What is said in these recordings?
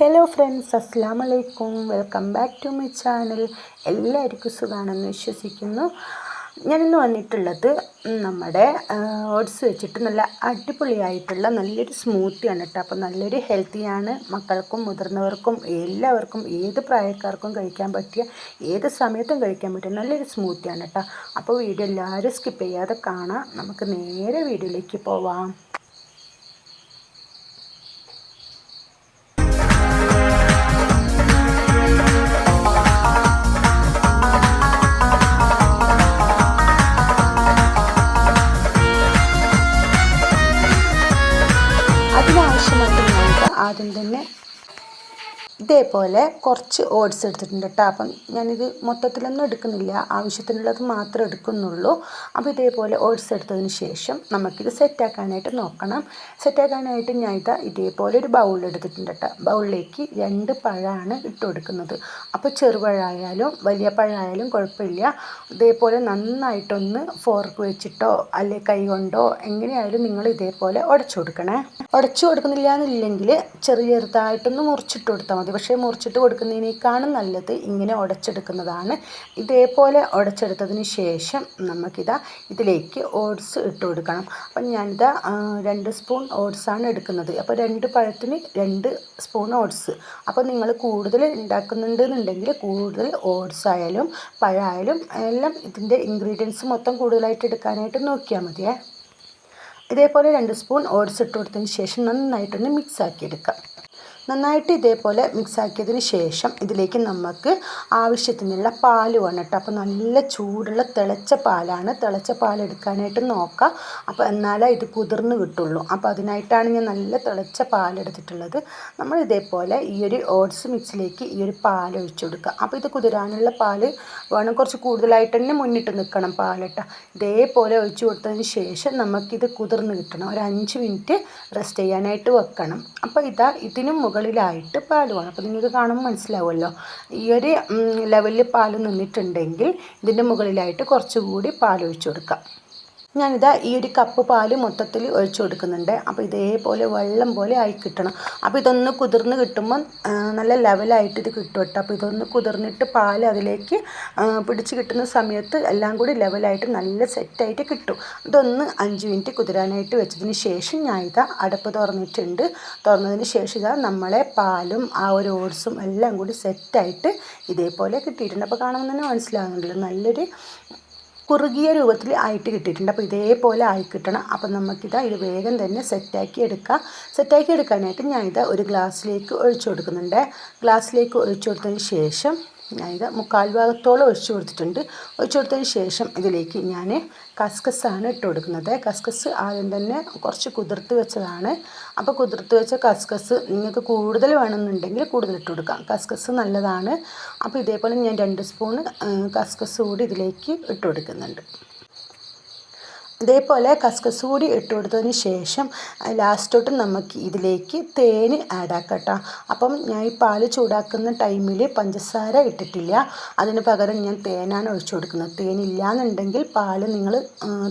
Hello friends അസ്സാം വലൈക്കും welcome back to my channel എല്ലാവർക്കും സുഖമാണെന്ന് വിശ്വസിക്കുന്നു. ഞാനിന്ന് വന്നിട്ടുള്ളത് നമ്മുടെ ഓട്സ് വെച്ചിട്ട് നല്ല അടിപൊളിയായിട്ടുള്ള നല്ലൊരു സ്മൂത്തിയാണ് കേട്ടോ. അപ്പോൾ നല്ലൊരു ഹെൽത്തിയാണ് മക്കൾക്കും മുതിർന്നവർക്കും എല്ലാവർക്കും ഏത് പ്രായക്കാർക്കും കഴിക്കാൻ പറ്റിയ ഏത് സമയത്തും കഴിക്കാൻ പറ്റിയ നല്ലൊരു സ്മൂത്തിയാണ് കേട്ടോ. അപ്പോൾ വീഡിയോ എല്ലാവരും സ്കിപ്പ് ചെയ്യാതെ കാണാം. നമുക്ക് നേരെ വീഡിയോയിലേക്ക് പോവാം. ആദ്യം തന്നെ ഇതേപോലെ കുറച്ച് ഓട്സ് എടുത്തിട്ടുണ്ട് കേട്ടോ അപ്പം ഞാനിത് മൊത്തത്തിലൊന്നും എടുക്കുന്നില്ല. ആവശ്യത്തിനുള്ളത് മാത്രം എടുക്കുന്നുള്ളൂ. അപ്പോൾ ഇതേപോലെ ഓട്സ് എടുത്തതിന് ശേഷം നമുക്കിത് സെറ്റാക്കാനായിട്ട് നോക്കണം. സെറ്റാക്കാനായിട്ട് ഞാൻ ഇതാ ഇതേപോലെ ഒരു ബൗൾ എടുത്തിട്ടുണ്ട് കേട്ടോ ബൗളിലേക്ക് രണ്ട് പഴമാണ് ഇട്ട് കൊടുക്കുന്നത്. അപ്പോൾ ചെറുപഴമായാലും വലിയ പഴമായാലും കുഴപ്പമില്ല. ഇതേപോലെ നന്നായിട്ടൊന്ന് ഫോർക്ക് വെച്ചിട്ടോ അല്ലെ കൈ കൊണ്ടോ എങ്ങനെയായാലും നിങ്ങൾ ഇതേപോലെ ഉടച്ചു കൊടുക്കണേ. ഉടച്ചു കൊടുക്കുന്നില്ല എന്നില്ലെങ്കിൽ ചെറിയ ചെറുതായിട്ടൊന്ന് മുറിച്ചിട്ട് കൊടുത്താൽ മതി പക്ഷേ മുറിച്ചിട്ട് കൊടുക്കുന്നതിനേക്കാളും നല്ലത് ഇങ്ങനെ ഉടച്ചെടുക്കുന്നതാണ്. ഇതേപോലെ ഉടച്ചെടുത്തതിന് ശേഷം നമുക്കിതാ ഇതിലേക്ക് ഓട്സ് ഇട്ട് കൊടുക്കണം. അപ്പം ഞാനിതാ രണ്ട് സ്പൂൺ ഓട്സാണ് എടുക്കുന്നത്. അപ്പോൾ രണ്ട് പഴത്തിന് രണ്ട് സ്പൂൺ ഓട്സ്. അപ്പോൾ നിങ്ങൾ കൂടുതൽ ഉണ്ടാക്കുന്നുണ്ടെന്നുണ്ടെങ്കിൽ കൂടുതൽ ഓട്സ് ആയാലും പഴമായാലും എല്ലാം ഇതിന്റെ ഇൻഗ്രീഡിയൻസ് മൊത്തം കൂടുതലായിട്ട് എടുക്കാനായിട്ട് നോക്കിയാൽ മതിയേ. ഇതേപോലെ രണ്ട് സ്പൂൺ ഓട്സ് ഇട്ട് കൊടുത്തതിന് ശേഷം നന്നായിട്ടൊന്ന് മിക്സ് ആക്കി എടുക്കാം. നന്നായിട്ട് ഇതേപോലെ മിക്സ് ആക്കിയതിന് ശേഷം ഇതിലേക്ക് നമുക്ക് ആവശ്യത്തിനുള്ള പാൽ വേണം കേട്ടോ. അപ്പോൾ നല്ല ചൂടുള്ള തിളച്ച പാലാണ്. തിളച്ച പാൽ എടുക്കാനായിട്ട് നോക്കാം. അപ്പോൾ എന്നാലേ ഇത് കുതിർന്ന് കിട്ടുള്ളൂ. അപ്പോൾ അതിനായിട്ടാണ് ഞാൻ നല്ല തിളച്ച പാൽ എടുത്തിട്ടുള്ളത്. നമ്മൾ ഇതേപോലെ ഈ ഒരു ഓട്സ് മിക്സിലേക്ക് ഈ ഒരു പാൽ ഒഴിച്ചു കൊടുക്കുക. അപ്പോൾ ഇത് കുതിരാനുള്ള പാൽ വേണം. കുറച്ച് കൂടുതലായിട്ട് തന്നെ മുന്നിട്ട് നിൽക്കണം പാലിട്ട ഇതേപോലെ ഒഴിച്ചു കൊടുത്തതിന് ശേഷം നമുക്കിത് കുതിർന്ന് കിട്ടണം. ഒരു അഞ്ച് മിനിറ്റ് റെസ്റ്റ് ചെയ്യാനായിട്ട് വെക്കണം. അപ്പോൾ ഇതാ ഇതിനും മുകളിലായിട്ട് പാൽ വേണം. അപ്പോൾ നിങ്ങൾക്ക് കാണുമ്പോൾ മനസ്സിലാവുമല്ലോ. ഈ ഒരു ലെവലിൽ പാൽ നിന്നിട്ടുണ്ടെങ്കിൽ ഇതിന്റെ മുകളിലായിട്ട് കുറച്ചുകൂടി പാൽ ഒഴിച്ചു കൊടുക്കാം. ഞാനിതാ ഈ ഒരു കപ്പ് പാൽ മൊത്തത്തിൽ ഒഴിച്ചു കൊടുക്കുന്നുണ്ട്. അപ്പോൾ ഇതേപോലെ വെള്ളം പോലെ ആയി കിട്ടണം. അപ്പോൾ ഇതൊന്ന് കുതിർന്ന് കിട്ടുമ്പം നല്ല ലെവലായിട്ട് ഇത് കിട്ടും കേട്ടോ. അപ്പോൾ ഇതൊന്ന് കുതിർന്നിട്ട് പാൽ അതിലേക്ക് പിടിച്ച് കിട്ടുന്ന സമയത്ത് എല്ലാം കൂടി ലെവലായിട്ട് നല്ല സെറ്റായിട്ട് കിട്ടും. ഇതൊന്ന് അഞ്ച് മിനിറ്റ് കുതിരാനായിട്ട് വെച്ചതിന് ശേഷം ഞാൻ ഇതാ അടപ്പ് തുറന്നിട്ടുണ്ട്. തുറന്നതിന് ശേഷം ഇതാ നമ്മളെ പാലും ആ ഒരു ഓട്സും എല്ലാം കൂടി സെറ്റായിട്ട് ഇതേപോലെ കിട്ടിയിട്ടുണ്ട്. അപ്പോൾ കാണുമ്പോൾ തന്നെ മനസ്സിലാകുന്നുണ്ടല്ലോ. നല്ലൊരു കുറുകിയ രൂപത്തിൽ ആയിട്ട് കിട്ടിയിട്ടുണ്ട്. അപ്പോൾ ഇതേപോലെ ആയി കിട്ടണം. അപ്പോൾ നമുക്കിതാ ഇത് വേഗം തന്നെ സെറ്റാക്കി എടുക്കാം. സെറ്റാക്കി എടുക്കാനായിട്ട് ഞാനിത് ഒരു ഗ്ലാസ്സിലേക്ക് ഒഴിച്ചു കൊടുക്കുന്നുണ്ട്. ഗ്ലാസ്സിലേക്ക് ഒഴിച്ചു കൊടുത്തതിന് ശേഷം ഞാനിത് മുക്കാൽ ഭാഗത്തോളം ഒഴിച്ചു കൊടുത്തിട്ടുണ്ട്. ഒഴിച്ചു കൊടുത്തതിന് ശേഷം ഇതിലേക്ക് ഞാൻ കസ്കസാണ് ഇട്ട് കൊടുക്കുന്നത്. കസ്കസ് ആദ്യം തന്നെ കുറച്ച് കുതിർത്ത് വെച്ചതാണ്. അപ്പോൾ കുതിർത്ത് വെച്ച കസ്കസ് നിങ്ങൾക്ക് കൂടുതൽ വേണമെന്നുണ്ടെങ്കിൽ കൂടുതൽ ഇട്ട് കൊടുക്കാം. കസ്കസ് നല്ലതാണ്. അപ്പോൾ ഇതേപോലെ ഞാൻ രണ്ട് സ്പൂൺ കസ്കസ് കൂടി ഇതിലേക്ക് ഇട്ട് കൊടുക്കുന്നുണ്ട്. ഇതേപോലെ കസ്കസ് കൂടി ഇട്ട് കൊടുത്തതിന് ശേഷം ലാസ്റ്റോട്ട് നമുക്ക് ഇതിലേക്ക് തേൻ ആഡ് കേട്ടോ അപ്പം ഞാൻ ഈ പാൽ ചൂടാക്കുന്ന ടൈമിൽ പഞ്ചസാര ഇട്ടിട്ടില്ല. അതിന് പകരം ഞാൻ തേനാണ് ഒഴിച്ചു കൊടുക്കുന്നത്. തേൻ ഇല്ലയെന്നുണ്ടെങ്കിൽ പാൽ നിങ്ങൾ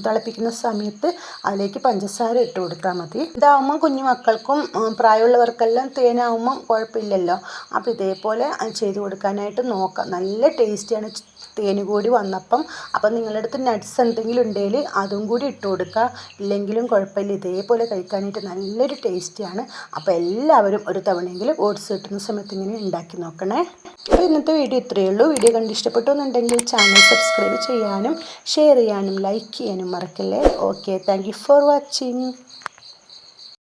തിളപ്പിക്കുന്ന സമയത്ത് അതിലേക്ക് പഞ്ചസാര ഇട്ട് കൊടുത്താൽ മതി. ഇതാവുമ്പം കുഞ്ഞു മക്കൾക്കും പ്രായമുള്ളവർക്കെല്ലാം തേനാവുമ്പം കുഴപ്പമില്ലല്ലോ. അപ്പോൾ ഇതേപോലെ ചെയ്ത് കൊടുക്കാനായിട്ട് നോക്കാം. നല്ല ടേസ്റ്റിയാണ് തേൻ കൂടി വന്നപ്പം. അപ്പം നിങ്ങളുടെ അടുത്ത് നട്ട്സ് എന്തെങ്കിലും ഉണ്ടെങ്കിൽ അതും കൂടി ഇട്ട് കൊടുക്കുക ഇല്ലെങ്കിലും കുഴപ്പമില്ല. ഇതേപോലെ കഴിക്കാനായിട്ട് നല്ലൊരു ടേസ്റ്റിയാണ്. അപ്പോൾ എല്ലാവരും ഒരു തവണയെങ്കിലും ഓട്സ് കിട്ടുന്ന സമയത്ത് ഇങ്ങനെ ഉണ്ടാക്കി നോക്കണേ. അപ്പോൾ ഇന്നത്തെ വീഡിയോ ഇത്രയേ ഉള്ളൂ. വീഡിയോ കണ്ട് ഇഷ്ടപ്പെട്ടു എന്നുണ്ടെങ്കിൽ ചാനൽ സബ്സ്ക്രൈബ് ചെയ്യാനും ഷെയർ ചെയ്യാനും ലൈക്ക് ചെയ്യാനും മറക്കല്ലേ? ഓക്കെ. Thank for watching.